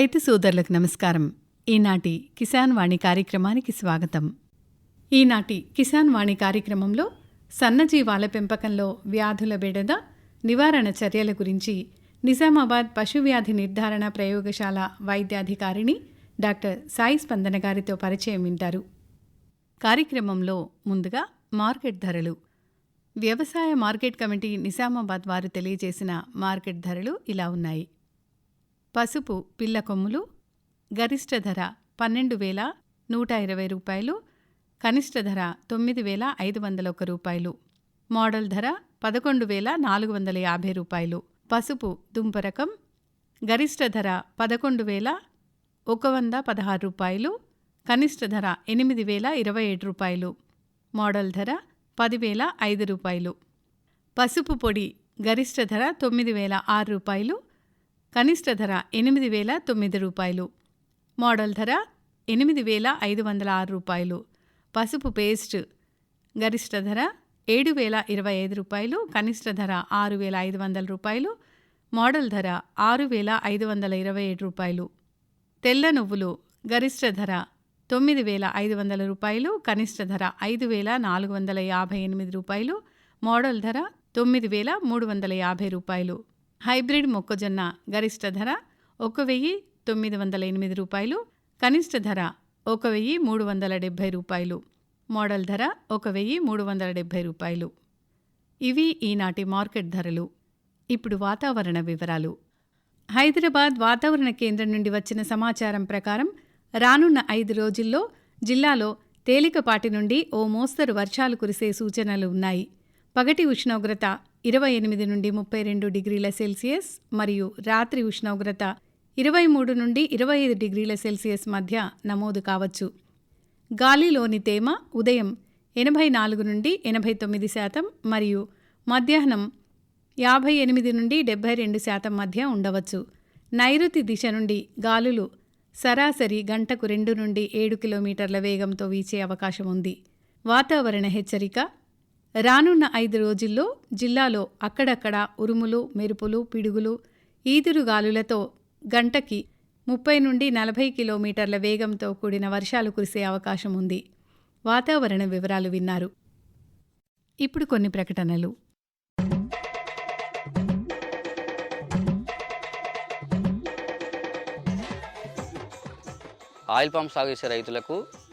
రైతు సోదరులకు నమస్కారం. ఈనాటి కిసాన్ వాణి కార్యక్రమానికి స్వాగతం. ఈనాటి కిసాన్ వాణి కార్యక్రమంలో సన్నజీవాల పెంపకంలో వ్యాధుల బెడద నివారణ చర్యల గురించి నిజామాబాద్ పశువ్యాధి నిర్ధారణ ప్రయోగశాల వైద్యాధికారిణి డాక్టర్ సాయి స్పందన గారితో పరిచయం వింటారు. కార్యక్రమంలో ముందుగా మార్కెట్ ధరలు. వ్యవసాయ మార్కెట్ కమిటీ నిజామాబాద్ వారు తెలియజేసిన మార్కెట్ ధరలు ఇలా ఉన్నాయి. పసుపు పిల్ల కొమ్ములు గరిష్ట ధర పన్నెండు వేల నూట ఇరవై రూపాయలు కనిష్ట ధర తొమ్మిది వేల ఐదు వందల ఒక రూపాయలు. మోడల్ ధర పదకొండు వేల నాలుగు వందల యాభై రూపాయలు. పసుపు దుంప రకం గరిష్ట ధర పదకొండు వేల ఒక వంద పదహారు రూపాయలు కనిష్ట ధర ఎనిమిది వేల ఇరవై ఏడు రూపాయలు. మోడల్ ధర పదివేల ఐదు రూపాయలు. పసుపు పొడి గరిష్ట ధర తొమ్మిది వేల ఆరు రూపాయలు కనిష్ట ధర ఎనిమిది వేల తొమ్మిది రూపాయలు. మోడల్ ధర ఎనిమిది వేల ఐదు వందల ఆరు రూపాయలు. పసుపు పేస్ట్ గరిష్ట ధర ఏడు వేల ఇరవై ఐదు రూపాయలు. కనిష్ట ధర ఆరు వేల ఐదు వందల రూపాయలు. మోడల్ ధర ఆరు వేల ఐదు వందల ఇరవై ఏడు రూపాయలు. తెల్ల నువ్వులు గరిష్ట ధర తొమ్మిది వేల ఐదు వందల రూపాయలు. కనిష్ట ధర ఐదు వేల నాలుగు వందల యాభై ఎనిమిది రూపాయలు. మోడల్ ధర తొమ్మిది వేల మూడు వందల యాభై రూపాయలు. హైబ్రిడ్ మొక్కజొన్న గరిష్ట ధర ఒక వెయ్యి తొమ్మిది వందల ఎనిమిది రూపాయలు కనిష్ట ధర ఒక వెయ్యి మూడు వందల డెబ్భై రూపాయలు మోడల్ ధర ఒక వెయ్యి మూడు వందల డెబ్భై రూపాయలు. ఇవి ఈనాటి మార్కెట్ ధరలు. ఇప్పుడు వాతావరణ వివరాలు. హైదరాబాద్ వాతావరణ కేంద్రం నుండి వచ్చిన సమాచారం ప్రకారం రానున్న ఐదు రోజుల్లో జిల్లాలో తేలికపాటి నుండి ఓ మోస్తరు వర్షాలు కురిసే సూచనలు ఉన్నాయి. పగటి ఉష్ణోగ్రత ఇరవై ఎనిమిది నుండి ముప్పై రెండు డిగ్రీల సెల్సియస్ మరియు రాత్రి ఉష్ణోగ్రత ఇరవై మూడు నుండి ఇరవై ఐదు డిగ్రీల సెల్సియస్ మధ్య నమోదు కావచ్చు. గాలిలోని తేమ ఉదయం ఎనభై నాలుగు నుండి ఎనభై తొమ్మిది శాతం మరియు మధ్యాహ్నం యాభై ఎనిమిది నుండి డెబ్బై రెండు శాతం మధ్య ఉండవచ్చు. నైరుతి దిశ నుండి గాలులు సరాసరి గంటకు రెండు నుండి ఏడు కిలోమీటర్ల వేగంతో వీచే అవకాశం ఉంది. వాతావరణ హెచ్చరిక రానున్న ఐదు రోజుల్లో జిల్లాలో అక్కడక్కడ ఉరుములు మెరుపులు పిడుగులు ఈదురుగాలులతో గంటకి ముప్పై నుండి నలభై కిలోమీటర్ల వేగంతో కూడిన వర్షాలు కురిసే అవకాశం ఉంది. వాతావరణ వివరాలు విన్నారు. ఇప్పుడు కొన్ని ప్రకటనలు. ఆయిల్ పంప్ సాగు చేసే రైతులకు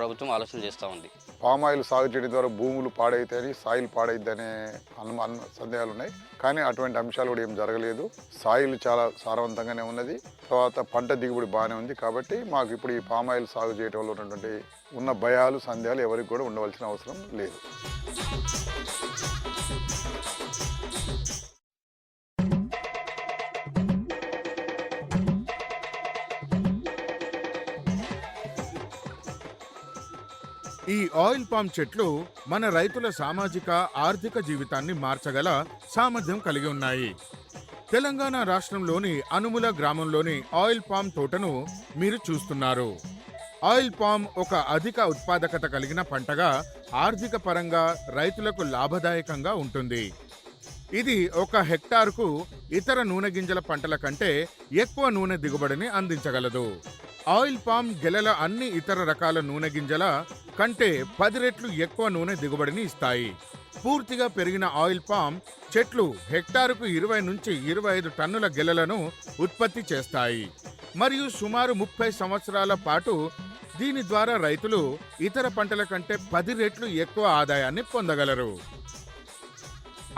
ప్రభుత్వం ఆలోచన చేస్తూ ఉంది. పామ్ ఆయిల్ సాగు చేయడం ద్వారా భూములు పాడైతాయని సాయిల్ పాడైద్దనే అనుమాన సందేహాలు ఉన్నాయి కానీ అటువంటి అంశాలు కూడా ఏం జరగలేదు. సాయిల్ చాలా సారవంతంగానే ఉన్నది. తర్వాత పంట దిగుబడి బాగానే ఉంది కాబట్టి మాకు ఇప్పుడు ఈ పామ్ ఆయిల్ సాగు చేయడం వల్ల ఉన్నటువంటి ఉన్న భయాలు సందేహాలు ఎవరికి కూడా ఉండవలసిన అవసరం లేదు. ఈ ఆయిల్ పామ్ చెట్లు మన రైతుల సామాజిక ఆర్థిక జీవితాన్ని మార్చగల సామర్థ్యం కలిగి ఉన్నాయి. తెలంగాణ రాష్ట్రంలోని అనుముల గ్రామంలోని ఆయిల్ పామ్ తోటను మీరు చూస్తున్నారు. ఆయిల్ పామ్ ఒక అధిక ఉత్పాదకత కలిగిన పంటగా ఆర్థిక పరంగా రైతులకు లాభదాయకంగా ఉంటుంది. ఇది ఒక హెక్టార్కు ఇతర నూనె గింజల పంటల కంటే ఎక్కువ నూనె దిగుబడిని అందించగలదు. ఆయిల్ పామ్ గెలల అన్ని ఇతర రకాల నూనె గింజల కంటే పది రెట్లు ఎక్కువ నూనె దిగుబడిని ఇస్తాయి. పూర్తిగా పెరిగిన ఆయిల్ పామ్ చెట్లు హెక్టారుకు ఇరవై నుంచి ఇరవై ఐదు టన్నుల గెలలను ఉత్పత్తి చేస్తాయి. మరియు సుమారు ముప్పై సంవత్సరాల పాటు దీని ద్వారా రైతులు ఇతర పంటల కంటే పది రెట్లు ఎక్కువ ఆదాయాన్ని పొందగలరు.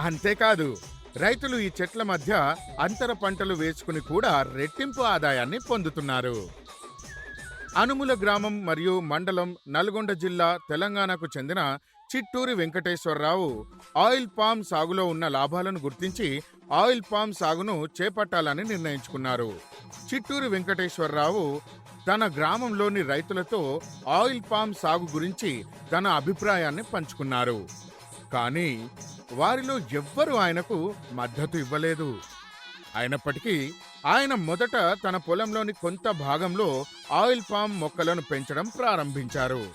అంతేకాదు రైతులు ఈ చెట్ల మధ్య అంతర పంటలు వేసుకుని కూడా రెట్టింపు ఆదాయాన్ని పొందుతున్నారు. అనుముల గ్రామం మరియు మండలం నల్గొండ జిల్లా తెలంగాణకు చెందిన చిట్టూరి వెంకటేశ్వరరావు ఆయిల్ పామ్ సాగులో ఉన్న లాభాలను గుర్తించి ఆయిల్ పామ్ సాగును చేపట్టాలని నిర్ణయించుకున్నారు. చిట్టూరి వెంకటేశ్వరరావు తన గ్రామంలోని రైతులతో ఆయిల్ పామ్ సాగు గురించి తన అభిప్రాయాన్ని పంచుకున్నారు. కానీ వారిలో ఎవ్వరూ ఆయనకు మద్దతు ఇవ్వలేదు. అయినప్పటికీ ఆయన మొదట తన పొలంలోని కొంత భాగంలో ఆయిల్ పామ్ మొక్కలను పెంచడం ప్రారంభించారు.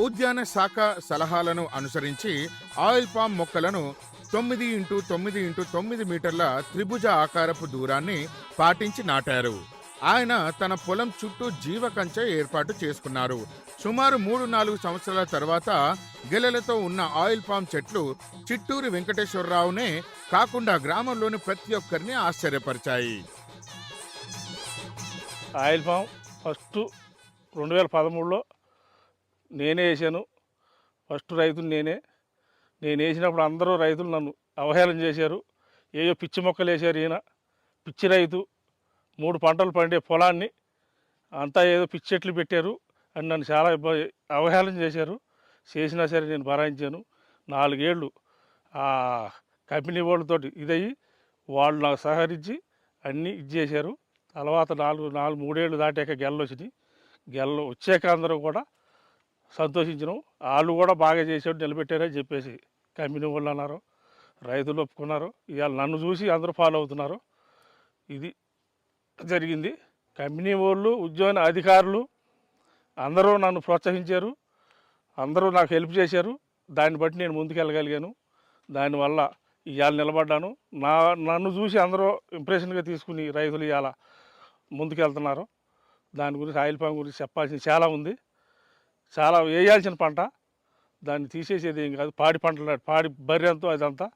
ఉద్యాన శాఖ సలహాలను అనుసరించి ఆయిల్ పామ్ మొక్కలను తొమ్మిది ఇంటూ తొమ్మిది ఇంటూ తొమ్మిది మీటర్ల త్రిభుజ ఆకారపు దూరాన్ని పాటించి నాటారు. ఆయన తన పొలం చుట్టూ జీవ కంచె ఏర్పాటు చేసుకున్నారు. సుమారు మూడు నాలుగు సంవత్సరాల తర్వాత గెలలతో ఉన్న ఆయిల్ పామ్ చెట్లు చిట్టూరి వెంకటేశ్వరరావునే కాకుండా గ్రామంలోని ప్రతి ఒక్కరిని ఆశ్చర్యపరిచాయి. ఆయిల్ ఫామ్ ఫస్ట్ రెండు వేల పదమూడులో నేనే వేసాను. ఫస్ట్ రైతులు నేనే. నేను వేసినప్పుడు అందరూ రైతులు నన్ను అవహేళన చేశారు. ఏయో పిచ్చి మొక్కలు వేశారు ఈయన. పిచ్చి రైతు. మూడు పంటలు పండే పొలాన్ని అంతా ఏదో పిచ్చి చెట్లు పెట్టారు. అని నన్ను చాలా ఇబ్బంది అవహేళన చేశారు. చేసినా సరే నేను భరాయించాను. నాలుగేళ్ళు ఆ కంపెనీ వాళ్ళతోటి ఇదయ్యి వాళ్ళు నాకు సహకరించి అన్నీ ఇది చేశారు తర్వాత నాలుగు నాలుగు మూడేళ్ళు దాటాక గెలలు వచ్చినాయి. గెలలు వచ్చాక అందరూ కూడా సంతోషించడం వాళ్ళు కూడా బాగా చేసాడు నిలబెట్టారని చెప్పేసి కంపెనీ వాళ్ళు అన్నారు. రైతులు ఒప్పుకున్నారు. ఇవాళ నన్ను చూసి అందరూ ఫాలో అవుతున్నారు. ఇది జరిగింది. కంపెనీ వాళ్ళు ఉద్యోగ అధికారులు అందరూ నన్ను ప్రోత్సహించారు. అందరూ నాకు హెల్ప్ చేశారు. దాన్ని బట్టి నేను ముందుకెళ్ళగలిగాను. దానివల్ల ఇవాళ నిలబడ్డాను. నా నన్ను చూసి అందరూ ఇంప్రెషన్గా తీసుకుని రైతులు ఇవాళ ముందుకెళ్తున్నారు. దాని గురించి ఆయిల్ పామ్ గురించి చెప్పాల్సింది చాలా ఉంది. చాలా వేయాల్సిన పంట. దాన్ని తీసేసేది ఏం కాదు. పాడి పంటలు పాడి బర్రె అదంతా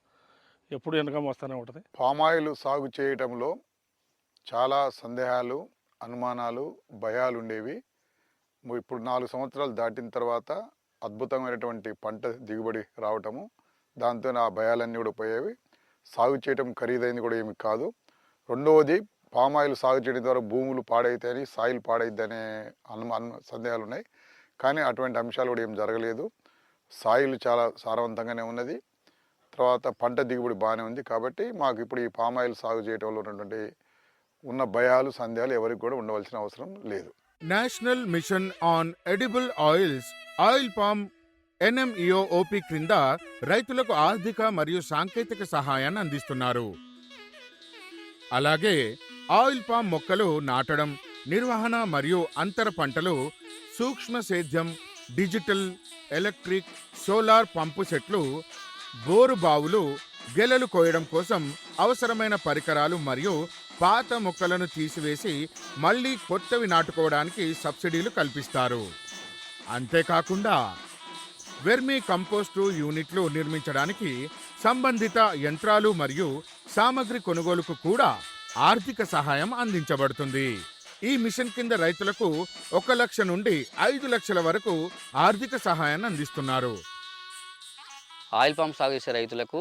ఎప్పుడు వెనకం వస్తూనే ఉంటుంది. పామాయిల్ సాగు చేయటంలో చాలా సందేహాలు అనుమానాలు భయాలు ఉండేవి ఇప్పుడు నాలుగు సంవత్సరాలు దాటిన తర్వాత అద్భుతమైనటువంటి పంట దిగుబడి రావటము దాంతో ఆ భయాలన్నీ కూడా పోయేవి. సాగు చేయటం ఖరీదైంది కూడా ఏమి కాదు. రెండవది పామాయిల్ సాగు చేయడం ద్వారా భూములు పాడైతాయని సాయిల్ పాడైద్దనే అను సందేహాలు ఉన్నాయి కానీ అటువంటి అంశాలు కూడా ఏం జరగలేదు. సాయిల్ చాలా సారవంతంగానే ఉన్నది. తర్వాత పంట దిగుబడి బాగానే ఉంది కాబట్టి మాకు ఇప్పుడు ఈ పామాయిల్ సాగు చేయటంలో ఉన్నటువంటి ఉన్న భయాలు సందేహాలు ఎవరికి కూడా ఉండవలసిన అవసరం లేదు. National Mission on Edible Oils oil palm NMEO OP క్రింద రైతులకు ఆర్థిక మరియు సాంకేతిక సహాయాన్ని అందిస్తున్నారు. అలాగే ఆయిల్ పామ్ మొక్కలు నాటడం నిర్వహణ మరియు అంతర పంటలు సూక్ష్మ సేద్యం డిజిటల్ ఎలక్ట్రిక్ సోలార్ పంపు సెట్లు బోరు బావులు గెలలు కోయడం కోసం అవసరమైన పరికరాలు మరియు పాత మొక్కలను తీసివేసి మళ్ళీ కొత్తవి నాటుకోవడానికి సబ్సిడీలు కల్పిస్తారు. అంతేకాకుండా వెర్మీ కంపోస్టు యూనిట్లు నిర్మించడానికి సంబంధిత యంత్రాలు మరియు సామగ్రి కొనుగోలుకు కూడా ఆర్థిక సహాయం అందించబడుతుంది. ఈ మిషన్ కింద రైతులకు ఒక లక్ష నుండి ఐదు లక్షల వరకు ఆర్థిక సహాయాన్ని అందిస్తున్నారు. ఆయిల్ పంప్ సాగు చేసే రైతులకు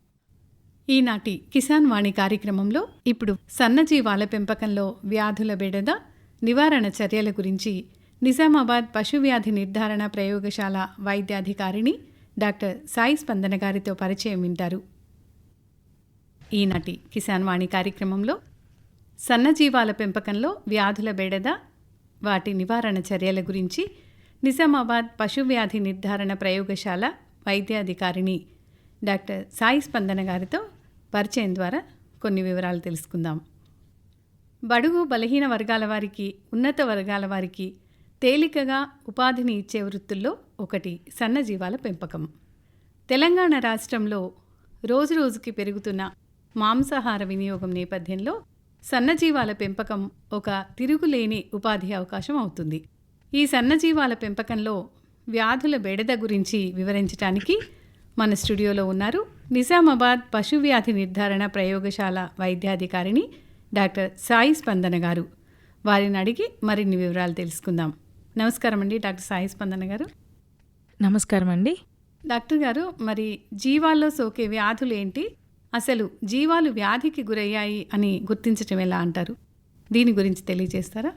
ఈనాటి కిసాన్ వాణి కార్యక్రమంలో ఇప్పుడు సన్నజీవాల పెంపకంలో వ్యాధుల బెడద నివారణ చర్యల గురించి నిజామాబాద్ పశువ్యాధి నిర్ధారణ ప్రయోగశాల వైద్యాధికారిణి డాక్టర్ సాయి స్పందన గారితో పరిచయం వింటారు. ఈనాటి కిసాన్ వాణి కార్యక్రమంలో సన్నజీవాల పెంపకంలో వ్యాధుల బెడద వాటి నివారణ చర్యల గురించి నిజామాబాద్ పశువ్యాధి నిర్ధారణ ప్రయోగశాల వైద్యాధికారిణి డాక్టర్ సాయి స్పందన గారితో పరిచయం ద్వారా కొన్ని వివరాలు తెలుసుకుందాం. బడుగు బలహీన వర్గాల వారికి ఉన్నత వర్గాల వారికి తేలికగా ఉపాధిని ఇచ్చే వృత్తుల్లో ఒకటి సన్నజీవాల పెంపకం. తెలంగాణ రాష్ట్రంలో రోజురోజుకి పెరుగుతున్న మాంసాహార వినియోగం నేపథ్యంలో సన్నజీవాల పెంపకం ఒక తిరుగులేని ఉపాధి అవకాశం అవుతుంది. ఈ సన్నజీవాల పెంపకంలో వ్యాధుల బెడద గురించి వివరించడానికి మన స్టూడియోలో ఉన్నారు నిజామాబాద్ పశువ్యాధి నిర్ధారణ ప్రయోగశాల వైద్యాధికారిని డాక్టర్ సాయి స్పందన గారు. వారిని అడిగి మరిన్ని వివరాలు తెలుసుకుందాం. నమస్కారం అండి డాక్టర్ సాయి స్పందన గారు. నమస్కారం అండి. డాక్టర్ గారు మరి జీవాల్లో సోకే వ్యాధులు ఏంటి? అసలు జీవాలు వ్యాధికి గురయ్యాయి అని గుర్తించటం ఎలా అంటారు? దీని గురించి తెలియజేస్తారా?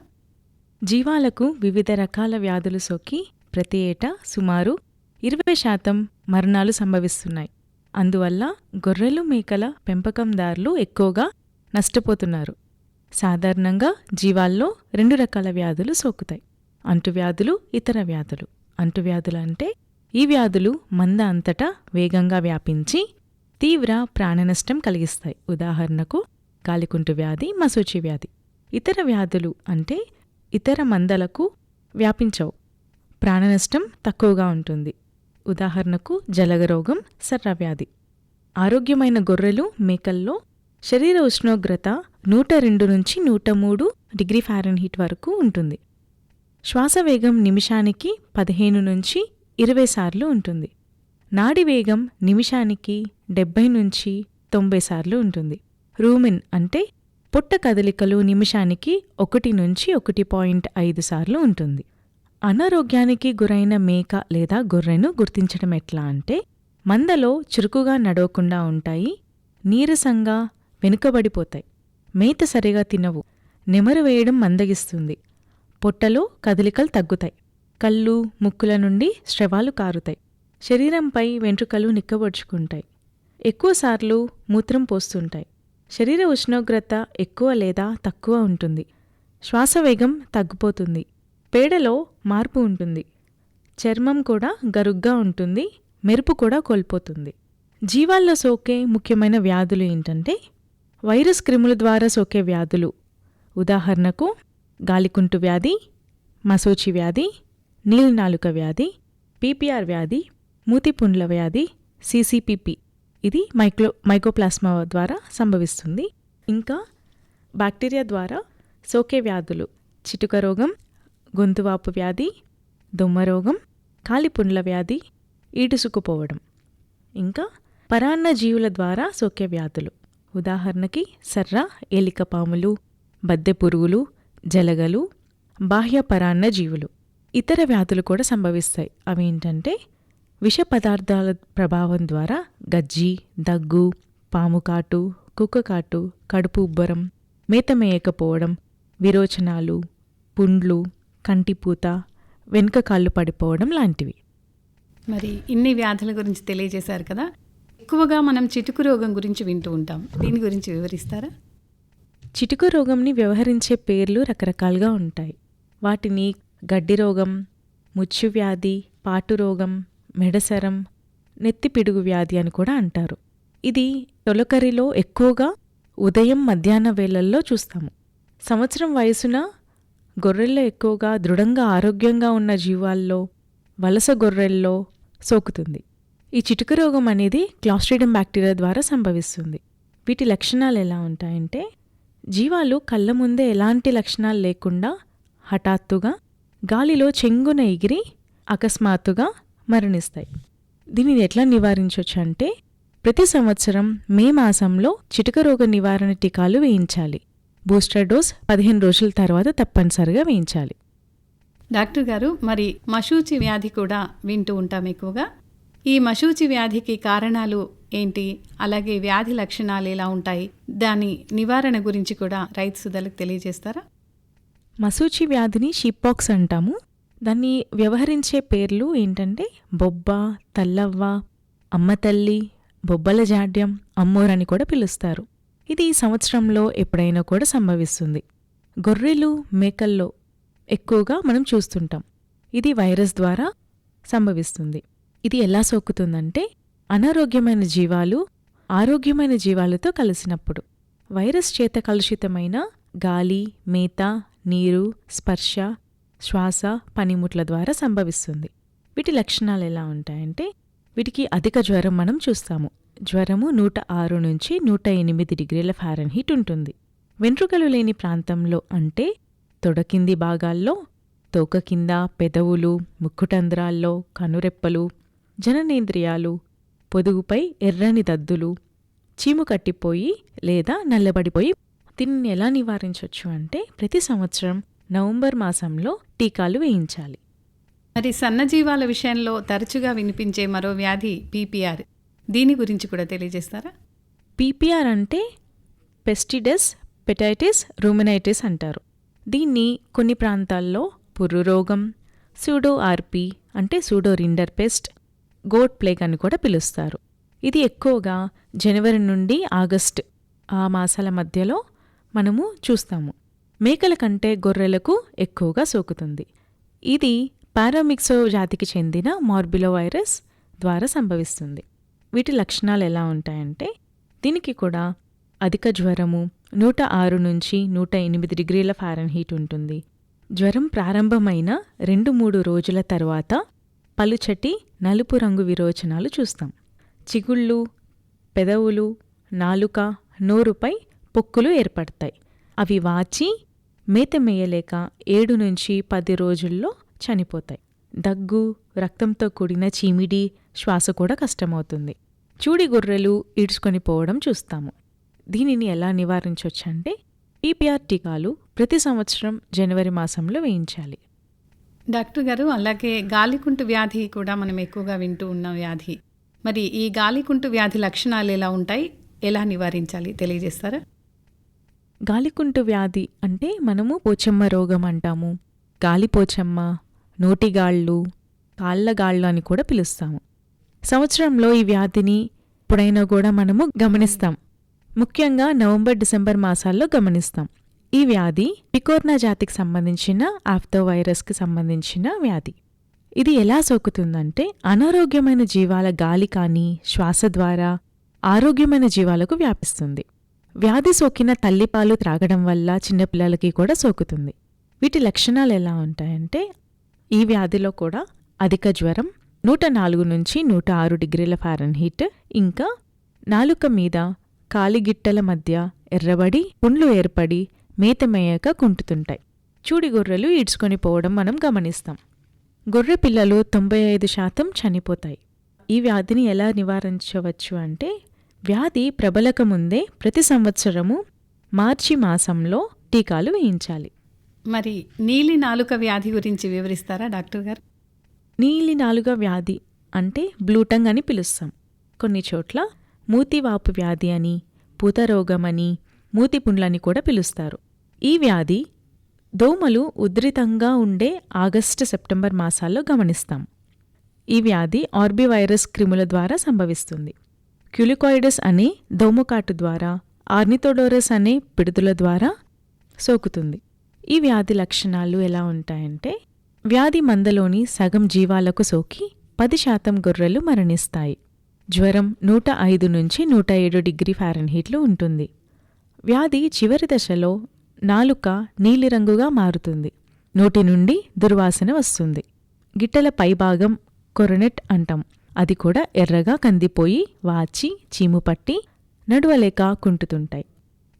జీవాలకు వివిధ రకాల వ్యాధులు సోకి ప్రతి ఏటా సుమారు ఇరవై శాతం మరణాలు సంభవిస్తున్నాయి. అందువల్ల గొర్రెలు మేకల పెంపకందారులు ఎక్కువగా నష్టపోతున్నారు. సాధారణంగా జీవాల్లో రెండు రకాల వ్యాధులు సోకుతాయి. అంటువ్యాధులు ఇతర వ్యాధులు. అంటువ్యాధులు అంటే ఈ వ్యాధులు మంద అంతటా వేగంగా వ్యాపించి తీవ్ర ప్రాణనష్టం కలిగిస్తాయి. ఉదాహరణకు గాలికుంటు వ్యాధి మసూచి వ్యాధి. ఇతర వ్యాధులు అంటే ఇతర మందలకు వ్యాపించవు. ప్రాణనష్టం తక్కువగా ఉంటుంది. ఉదాహరణకు జలగరోగం సర్రవ్యాధి. ఆరోగ్యమైన గొర్రెలు మేకల్లో శరీర ఉష్ణోగ్రత నూట రెండు నుంచి నూట మూడు డిగ్రీ ఫారెన్హీట్ వరకు ఉంటుంది. శ్వాస వేగం నిమిషానికి పదిహేను నుంచి ఇరవై సార్లు ఉంటుంది. నాడి వేగం నిమిషానికి డెబ్బై నుంచి తొంభై సార్లు ఉంటుంది. రూమిన్ అంటే పుట్ట కదలికలు నిమిషానికి ఒకటి నుంచి ఒకటి పాయింట్ ఐదు సార్లు ఉంటుంది. అనారోగ్యానికి గురైన మేక లేదా గొర్రెను గుర్తించడం ఎట్లా అంటే మందలో చురుకుగా నడవకుండా ఉంటాయి నీరసంగా వెనుకబడిపోతాయి. మేత సరిగా తినవు. నెమరు వేయడం మందగిస్తుంది. పొట్టలో కదలికలు తగ్గుతాయి. కళ్ళు ముక్కుల నుండి స్రవాలు కారుతాయి. శరీరంపై వెంట్రుకలు నిక్కబొడుచుకుంటాయి ఎక్కువసార్లు మూత్రం పోస్తుంటాయి. శరీర ఉష్ణోగ్రత ఎక్కువ లేదా తక్కువ ఉంటుంది. శ్వాసవేగం తగ్గిపోతుంది. పేడలో మార్పు ఉంటుంది. చర్మం కూడా గరుగ్గా ఉంటుంది. మెరుపు కూడా కోల్పోతుంది. జీవాల్లో సోకే ముఖ్యమైన వ్యాధులు ఏంటంటే వైరస్ క్రిముల ద్వారా సోకే వ్యాధులు. ఉదాహరణకు గాలికుంటు వ్యాధి మసోచి వ్యాధి నీలినాలుక వ్యాధి పీపీఆర్ వ్యాధి మూతిపుండ్ల వ్యాధి సీసీపీపీ. ఇది మైక్లో మైకోప్లాస్మా ద్వారా సంభవిస్తుంది. ఇంకా బ్యాక్టీరియా ద్వారా సోకే వ్యాధులు. చిటుక రోగం గొంతువాపు వ్యాధి దుమ్మరోగం కాలిపుండ్ల వ్యాధి ఈటుసుకుపోవడం ఇంకా పరాన్న జీవుల ద్వారా సోకే వ్యాధులు. ఉదాహరణకి సర్ర ఎలికపాములు బద్దె పురుగులు జలగలు బాహ్య పరాన్న జీవులు. ఇతర వ్యాధులు కూడా సంభవిస్తాయి. అవేంటంటే విష పదార్థాల ప్రభావం ద్వారా గజ్జి దగ్గు పాముకాటు కుక్కకాటు కడుపు ఉబ్బరం మేత మేయకపోవడం విరోచనాలు పుండ్లు కంటిపూత వెనుక కాళ్ళు పడిపోవడం లాంటివి. మరి ఇన్ని వ్యాధుల గురించి తెలియజేశారు కదా? ఎక్కువగా మనం చిటుకు రోగం గురించి వింటూ ఉంటాం. దీని గురించి వివరిస్తారా? చిటుకు రోగంని వ్యవహరించే పేర్లు రకరకాలుగా ఉంటాయి. వాటిని గడ్డి రోగం ముచ్చు వ్యాధి పాటు రోగం మెడసరం నెత్తిపిడుగు వ్యాధి అని కూడా అంటారు. ఇది తొలకరిలో ఎక్కువగా ఉదయం మధ్యాహ్న వేళల్లో చూస్తాము. సంవత్సరం వయసున గొర్రెల్లో ఎక్కువగా దృఢంగా ఆరోగ్యంగా ఉన్న జీవాల్లో వలస గొర్రెల్లో సోకుతుంది. ఈ చిటుక రోగం అనేది క్లాస్ట్రీడియం బ్యాక్టీరియా ద్వారా సంభవిస్తుంది. వీటి లక్షణాలు ఎలా ఉంటాయంటే జీవాలు కళ్ళ ముందే ఎలాంటి లక్షణాలు లేకుండా హఠాత్తుగా గాలిలో చెంగున ఎగిరి అకస్మాత్తుగా మరణిస్తాయి. దీనిని ఎట్లా నివారించవచ్చు అంటే ప్రతి సంవత్సరం మే మాసంలో చిటుక రోగ నివారణ టీకాలు వేయించాలి. బూస్టర్ డోస్ పదిహేను రోజుల తర్వాత తప్పనిసరిగా వేయించాలి. డాక్టర్ గారు మరి మశూచి వ్యాధి కూడా వింటూ ఉంటాం ఎక్కువగా. ఈ మశూచి వ్యాధికి కారణాలు ఏంటి? అలాగే వ్యాధి లక్షణాలు ఎలా ఉంటాయి? దాని నివారణ గురించి కూడా రైతు సుధలకు తెలియజేస్తారా? మసూచి వ్యాధిని షీప్పాక్స్ అంటాము. దాన్ని వ్యవహరించే పేర్లు ఏంటంటే బొబ్బ తల్లవ్వ అమ్మతల్లి బొబ్బల జాడ్యం అమ్మోరని కూడా పిలుస్తారు. ఇది సంవత్సరంలో ఎప్పుడైనా కూడా సంభవిస్తుంది. గొర్రెలు మేకల్లో ఎక్కువగా మనం చూస్తుంటాం. ఇది వైరస్ ద్వారా సంభవిస్తుంది. ఇది ఎలా సోకుతుందంటే అనారోగ్యమైన జీవాలు ఆరోగ్యమైన జీవాలతో కలిసినప్పుడు. వైరస్ చేత కలుషితమైన గాలి మేత నీరు స్పర్శ శ్వాస పనిముట్ల ద్వారా సంభవిస్తుంది. వీటి లక్షణాలు ఎలా ఉంటాయంటే వీటికి అధిక జ్వరం మనం చూస్తాము. జ్వరము నూట ఆరు నుంచి నూట ఎనిమిది డిగ్రీల ఫారెన్హీట్ ఉంటుంది. వెంట్రుకలు లేని ప్రాంతంలో అంటే తొడ కింది భాగాల్లో తోక కింద పెదవులు ముక్కుటంధ్రాల్లో కనురెప్పలు జననేంద్రియాలు పొదుగుపై ఎర్రని దద్దులు చీము కట్టిపోయి లేదా నల్లబడిపోయి దీన్ని ఎలా నివారించవచ్చు అంటే ప్రతి సంవత్సరం నవంబర్ మాసంలో టీకాలు వేయించాలి. మరి సన్నజీవాల విషయంలో తరచుగా వినిపించే మరో వ్యాధి పీపీఆర్. దీని గురించి కూడా తెలియజేస్తారా? పీపీఆర్ అంటే పెస్టిడస్ పెటైటిస్ రూమినైటిస్ అంటారు. దీన్ని కొన్ని ప్రాంతాల్లో పుర్రు రోగం సూడో ఆర్పి అంటే pseudo rinderpest goat plague అని కూడా పిలుస్తారు. ఇది ఎక్కువగా జనవరి నుండి ఆగస్ట్ ఆ మాసాల మధ్యలో మనము చూస్తాము. మేకల కంటే గొర్రెలకు ఎక్కువగా సోకుతుంది. ఇది పారామిక్సో జాతికి చెందిన మార్బిలో వైరస్ ద్వారా సంభవిస్తుంది. వీటి లక్షణాలు ఎలా ఉంటాయంటే దీనికి కూడా అధిక జ్వరము నూట ఆరు నుంచి నూట ఎనిమిది డిగ్రీల ఫారెన్హీట్ ఉంటుంది. జ్వరం ప్రారంభమైన రెండు మూడు రోజుల తర్వాత పలుచటి నలుపు రంగు విరోచనాలు చూస్తాం. చిగుళ్ళు పెదవులు నాలుక నోరుపై పొక్కులు ఏర్పడతాయి. అవి వాచి మేత మేయలేక ఏడు నుంచి పది రోజుల్లో చనిపోతాయి. దగ్గు రక్తంతో కూడిన చీమిడి శ్వాస కూడా కష్టమవుతుంది. చూడి గొర్రెలు ఈడ్చుకొని పోవడం చూస్తాము. దీనిని ఎలా నివారించవచ్చంటే పీపీఆర్ టీకాలు ప్రతి సంవత్సరం జనవరి మాసంలో వేయించాలి. డాక్టర్ గారు అలాగే గాలికుంటు వ్యాధి కూడా మనం ఎక్కువగా వింటూ ఉన్న వ్యాధి. మరి ఈ గాలికుంటు వ్యాధి లక్షణాలు ఎలా ఉంటాయి? ఎలా నివారించాలి? తెలియజేస్తారా? గాలికుంటు వ్యాధి అంటే మనము పోచమ్మ రోగం అంటాము. గాలిపోచమ్మ నోటిగాళ్ళు కాళ్ళగాళ్ళు అని కూడా పిలుస్తాము. సంవత్సరంలో ఈ వ్యాధిని ఎప్పుడైనా కూడా మనము గమనిస్తాం. ముఖ్యంగా నవంబర్ డిసెంబర్ మాసాల్లో గమనిస్తాం. ఈ వ్యాధి పికోర్నా జాతికి సంబంధించిన ఆఫ్తో వైరస్కి సంబంధించిన వ్యాధి. ఇది ఎలా సోకుతుందంటే అనారోగ్యమైన జీవాల గాలి కానీ శ్వాస ద్వారా ఆరోగ్యమైన జీవాలకు వ్యాపిస్తుంది. వ్యాధి సోకిన తల్లిపాలు త్రాగడం వల్ల చిన్నపిల్లలకి కూడా సోకుతుంది. వీటి లక్షణాలు ఎలా ఉంటాయంటే ఈ వ్యాధిలో కూడా అధిక జ్వరం నూట నాలుగు నుంచి నూట ఆరు డిగ్రీల ఫారెన్హీట్ ఇంకా నాలుక మీద కాలిగిట్టల మధ్య ఎర్రబడి పుండ్లు ఏర్పడి మేత మేయక కుంటుతుంటాయి. చూడి గొర్రెలు ఈడ్చుకొని పోవడం మనం గమనిస్తాం. గొర్రె పిల్లలు తొంభై ఐదు శాతం చనిపోతాయి. ఈ వ్యాధిని ఎలా నివారించవచ్చు అంటే వ్యాధి ప్రబలక ముందే ప్రతి సంవత్సరము మార్చి మాసంలో టీకాలు వేయించాలి. మరి నీలి నాలుక వ్యాధి గురించి వివరిస్తారా డాక్టర్ గారు? నీలి నాలుక వ్యాధి అంటే బ్లూటంగ్ అని పిలుస్తాం. కొన్ని చోట్ల మూతివాపు వ్యాధి అని పూతరోగం అని మూతి పుండ్లని కూడా పిలుస్తారు. ఈ వ్యాధి దోమలు ఉధృతంగా ఉండే ఆగస్టు సెప్టెంబర్ మాసాల్లో గమనిస్తాం. ఈ వ్యాధి ఆర్బివైరస్ క్రిముల ద్వారా సంభవిస్తుంది. క్యులికాయిడస్ అనే దోమకాటు ద్వారా ఆర్నితోడోరస్ అనే పిడుదల ద్వారా సోకుతుంది. ఈ వ్యాధి లక్షణాలు ఎలా ఉంటాయంటే వ్యాధి మందలోని సగం జీవాలకు సోకి పది శాతం గొర్రెలు మరణిస్తాయి. జ్వరం నూట ఐదు నుంచి నూట ఏడు డిగ్రీ ఫారెన్హీట్లు ఉంటుంది. వ్యాధి చివరి దశలో నాలుక నీలిరంగుగా మారుతుంది. నోటి నుండి దుర్వాసన వస్తుంది. గిట్టల పైభాగం కొరనెట్ అంటాం. అది కూడా ఎర్రగా కందిపోయి వాచి చీము పట్టి నడువలేక కుంటుతుంటాయి.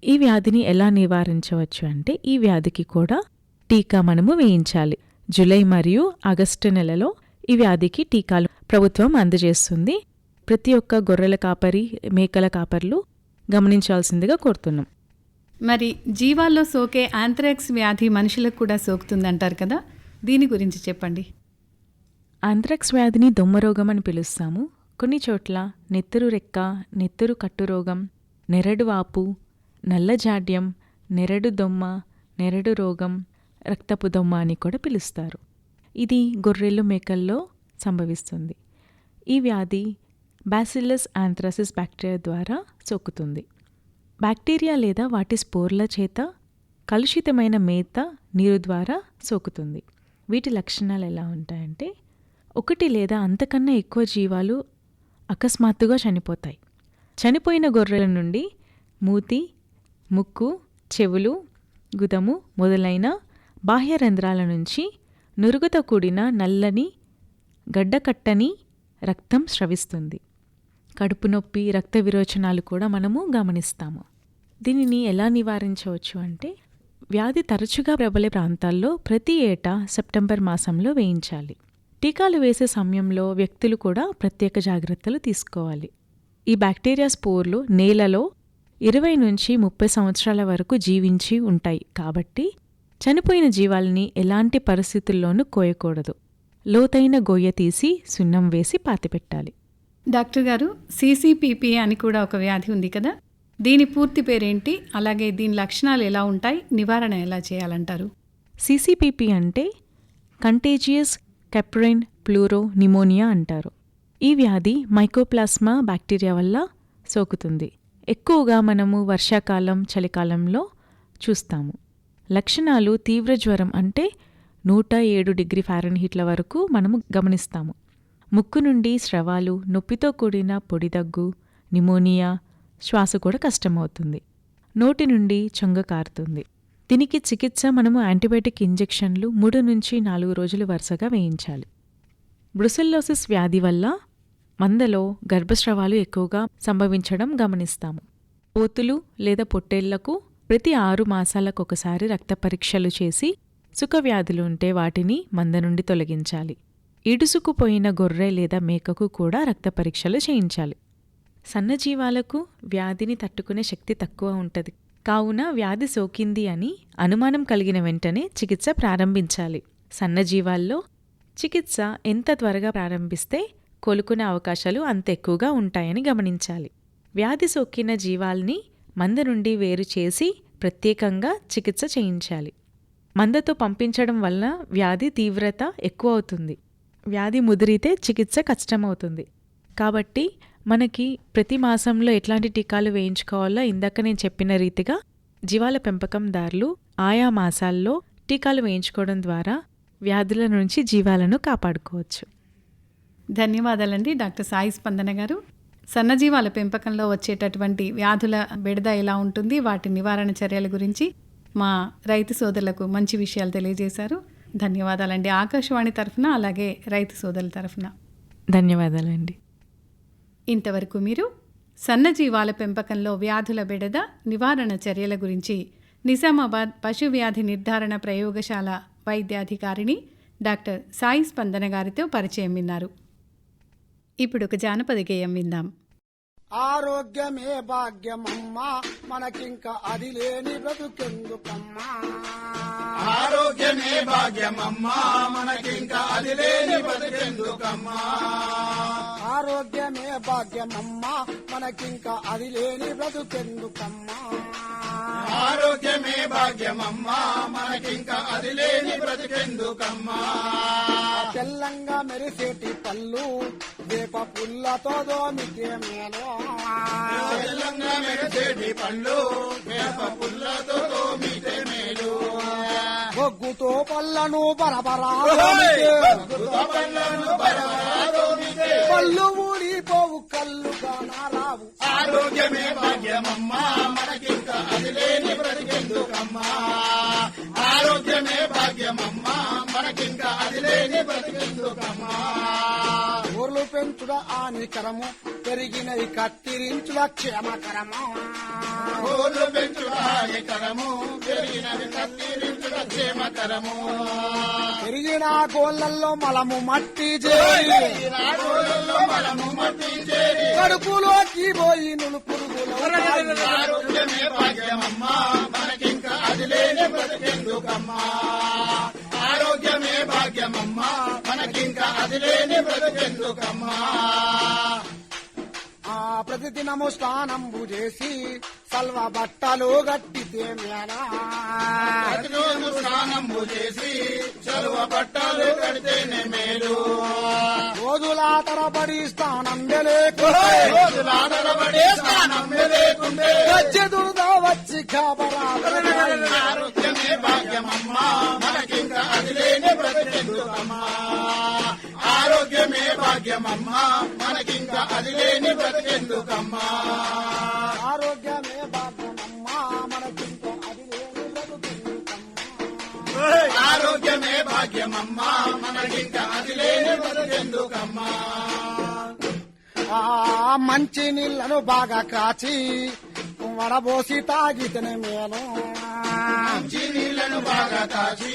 ఈ వ్యాధిని ఎలా నివారించవచ్చు అంటే ఈ వ్యాధికి కూడా టీకా మనము వేయించాలి. జూలై మరియు ఆగస్టు నెలలో ఈ వ్యాధికి టీకాలు ప్రభుత్వం అందజేస్తుంది. ప్రతి ఒక్క గొర్రెల కాపరి మేకల కాపర్లు గమనించాల్సిందిగా కోరుతున్నాం. మరి జీవాల్లో సోకే ఆంథ్రాక్స్ వ్యాధి మనుషులకు కూడా సోకుతుందంటారు కదా? దీని గురించి చెప్పండి. ఆంథ్రాక్స్ వ్యాధిని దొమ్మరోగం అని పిలుస్తాము. కొన్ని చోట్ల నెత్తురు రెక్క నెత్తురు కట్టురోగం నెరడు వాపు నల్లజాడ్యం నెరడు దొమ్మ నెరడు రోగం రక్తపు దొమ్మ అని కూడా పిలుస్తారు. ఇది గొర్రెలు మేకల్లో సంభవిస్తుంది. ఈ వ్యాధి బ్యాసిల్లస్ ఆంథ్రాసిస్ బ్యాక్టీరియా ద్వారా సోకుతుంది. బ్యాక్టీరియా లేదా వాటి స్పోర్ల చేత కలుషితమైన మేత నీరు ద్వారా సోకుతుంది. వీటి లక్షణాలు ఎలా ఉంటాయంటే ఒకటి లేదా అంతకన్నా ఎక్కువ జీవాలు అకస్మాత్తుగా చనిపోతాయి. చనిపోయిన గొర్రెల నుండి మూతి ముక్కు చెవులు గుదము మొదలైన బాహ్య రంధ్రాల నుంచి నురుగుతో కూడిన నల్లని గడ్డకట్టని రక్తం స్రవిస్తుంది. కడుపు నొప్పి రక్త విరోచనాలు కూడా మనము గమనిస్తాము. దీనిని ఎలా నివారించవచ్చు అంటే వ్యాధి తరచుగా ప్రబలే ప్రాంతాల్లో ప్రతి ఏటా సెప్టెంబర్ మాసంలో వేయించాలి. టీకాలు వేసే సమయంలో వ్యక్తులు కూడా ప్రత్యేక జాగ్రత్తలు తీసుకోవాలి. ఈ బ్యాక్టీరియా స్పోర్లు నేలలో ఇరవై నుంచి ముప్పై సంవత్సరాల వరకు జీవించి ఉంటాయి. కాబట్టి చనిపోయిన జీవాల్ని ఎలాంటి పరిస్థితుల్లోనూ కోయకూడదు. లోతైన గొయ్య తీసి సున్నం వేసి పాతిపెట్టాలి. డాక్టర్ గారు సీసీపీపీ అని కూడా ఒక వ్యాధి ఉంది కదా? దీని పూర్తి పేరేంటి? అలాగే దీని లక్షణాలు ఎలా ఉంటాయి? నివారణ ఎలా చేయాలంటారు? సీసీపీపీ అంటే కంటేజియస్ కెప్రైన్ ప్లూరో నిమోనియా అంటారు. ఈ వ్యాధి మైకోప్లాస్మా బ్యాక్టీరియా వల్ల సోకుతుంది. ఎక్కువగా మనము వర్షాకాలం చలికాలంలో చూస్తాము. లక్షణాలు తీవ్ర జ్వరం అంటే నూట ఏడు డిగ్రీ ఫారెన్హీట్ల వరకు మనము గమనిస్తాము. ముక్కు నుండి స్రవాలు నొప్పితో కూడిన పొడి దగ్గు నిమోనియా శ్వాస కూడా కష్టమవుతుంది. నోటి నుండి చొంగ కారుతుంది. దీనికి చికిత్స మనము యాంటీబయాటిక్ ఇంజెక్షన్లు మూడు నుంచి నాలుగు రోజులు వరుసగా వేయించాలి. బ్రుసెల్లోసిస్ వ్యాధి వల్ల మందలో గర్భస్రావాలు ఎక్కువగా సంభవించడం గమనిస్తాము. పోతులు లేదా పొట్టేళ్ళకు ప్రతి ఆరు మాసాలకు ఒకసారి రక్త పరీక్షలు చేసి సుఖవ్యాధులు ఉంటే వాటిని మంద నుండి తొలగించాలి. ఇడుసుకుపోయిన గొర్రె లేదా మేకకు కూడా రక్త పరీక్షలు చేయించాలి. సన్నజీవాలకు వ్యాధిని తట్టుకునే శక్తి తక్కువ ఉంటుంది. కావున వ్యాధి సోకింది అని అనుమానం కలిగిన వెంటనే చికిత్స ప్రారంభించాలి. సన్నజీవాల్లో చికిత్స ఎంత త్వరగా ప్రారంభిస్తే కోలుకునే అవకాశాలు అంత ఎక్కువగా ఉంటాయని గమనించాలి. వ్యాధి సోకిన జీవాల్ని మంద నుండి వేరు చేసి ప్రత్యేకంగా చికిత్స చేయించాలి. మందతో పంపించడం వల్ల వ్యాధి తీవ్రత ఎక్కువ అవుతుంది. వ్యాధి ముదిరితే చికిత్స కష్టమవుతుంది. కాబట్టి మనకి ప్రతి మాసంలో ఎట్లాంటి టీకాలు వేయించుకోవాలో ఇందాక నేను చెప్పిన రీతిగా జీవాల పెంపకందారులు ఆయా మాసాల్లో టీకాలు వేయించుకోవడం ద్వారా వ్యాధుల నుంచి జీవాలను కాపాడుకోవచ్చు. ధన్యవాదాలండి డాక్టర్ సాయి స్పందన గారు. సన్నజీవాల పెంపకంలో వచ్చేటటువంటి వ్యాధుల బెడద ఎలా ఉంటుంది వాటి నివారణ చర్యల గురించి మా రైతు సోదరులకు మంచి విషయాలు తెలియజేశారు. ధన్యవాదాలండి ఆకాశవాణి తరఫున అలాగే రైతు సోదరుల తరఫున. ధన్యవాదాలండి. ఇంతవరకు మీరు సన్నజీవాల పెంపకంలో వ్యాధుల బెడద నివారణ చర్యల గురించి నిజామాబాద్ పశు వ్యాధి నిర్ధారణ ప్రయోగశాల వైద్యాధికారిణి డాక్టర్ సాయి స్పందన గారితో పరిచయం విన్నారు. ఇప్పుడు ఒక జానపద గేయం విందాం. ఆరోగ్యమే భాగ్యమమ్మా మనకింక అది లేని బ్రతుకెందుకమ్మా? ఆరోగ్యమే భాగ్యమమ్మా మనకింకా అది లేని బతికెందుకమ్మా ఆరోగ్యమే భాగ్యమమ్మా మనకింక అది లేని బ్రతుకెందుకమ్మా? ఆరోగ్యమే భాగ్యమమ్మా మనకింకా అది లేని బ్రతికెందుకమ్మా? తెల్లంగా మెరిసేటి పళ్ళు వేప పుల్లతో దోమితే మేలో. తెల్లంగా మెరిసేటి పళ్ళు వేప పుల్లతో తోమితే మేలు. బొగ్గుతో పళ్ళను బరబరా పళ్ళు ఊడిపోవు కళ్ళు రావు. ఆరోగ్యమే భాగ్యమమ్మా మనకింకా అది లేని బ్రతికెందుకమ్మా. ఆరోగ్యమే భాగ్యమమ్మా మనకింకా అది లేని బ్రతికెందుకమ్మా. పెంచుడ హానికరము పెరిగినవి కత్తిరించుడ క్షేమకరము. ఊర్లు పెంచుడానికరము పెరిగినవి కత్తిరించుట క్షేమకరము. పెరిగిన గోళ్ళల్లో మలము మట్టి చేరి మనము మట్టి చేరి. కడుపులోకి పోయి నులు పురుగులు ఆరోగ్యమే భాగ్యమమ్మా. మనకింకా అది లేని బ్రతికెందుకమ్మా. భాగ్యమమ్మా. మనకింకా అది లేని బ్రతికెందుకమ్మా? ప్రతిదినము స్నానంబు చేసి సల్వ బట్టలు గట్టితే మేనా ప్రతిరోజు స్నానము చేసి చలువ బట్టలు కడితేనే మేలు. రోజుల తరబడి స్నానం రోజులాదరబడే స్నానం లేకుంటే గచ్చెదురుదా వచ్చి కాబరా ఆరోగ్యమే భాగ్యమమ్మా మనకింకా అది లేని బ్రతికెందుకమ్మా. ఆరోగ్యమే భాగ్యమమ్మా. మనకింకా అది లేని బ్రతికెందుకమ్మా. ఆరోగ్యమే భాగ్యమమ్మా. మనకింత అది లేని బ్రతుకెందుకమ్మా. ఆరోగ్యమే భాగ్యమమ్మా. మనకింకా అది లేని బ్రతికెందుకమ్మా. ఆ మంచి నీళ్ళను బాగా కాచి వడబోసి తాగితేనే మేలు. మంచి నీళ్ళను బాగా కాచి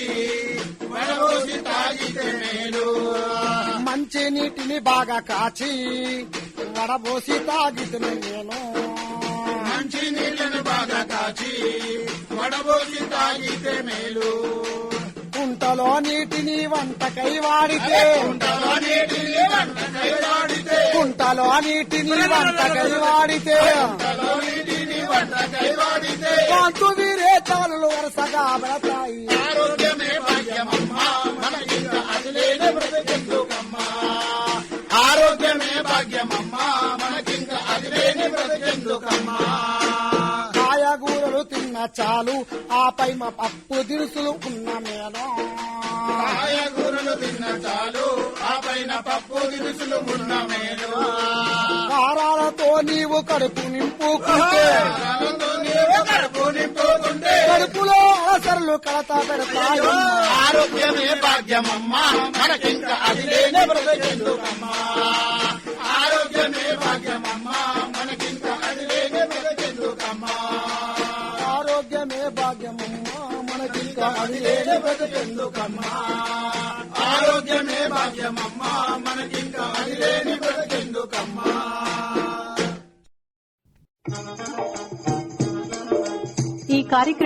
వడబోసి తాగితే మేలు మంచి నీటిని బాగా కాచి వడబోసి తాగితేనే మేలు. మంచి నీళ్ళను బాగా కాచి వడబోసి తాగితే మేలు కుంటలో నీటిని వంటకై వాడితే కుంటలో నీటిని వంటకై వాడితే. కుంటలో నీటిని వంటకై వాడితే. కాంతు వీరే చాలు వరుసగా పెడతాయి ఆరోగ్యమే భాగ్యమమ్మా. మనకింకా అది లేని బ్రతికెందుకమ్మా. ఆరోగ్యమే భాగ్యమమ్మా. మనకింకా అది లేని బ్రతికెందుకమ్మా. తిన్న చాలు ఆపై మా పప్పు దినుసులు ఉన్న మేలో కాయగూరలు తిన్న చాలు ఆ పైన పప్పు దినుసులు ఉన్న మేలు కారాలతో నీవు కడుపు నింపుకుంటే నింపుకుంటే కడుపులో అలసరులు కడత పెడతాయి. ఆరోగ్యమే భాగ్యమమ్మా. మనకింకా అది లేని బ్రతికెందుకమ్మా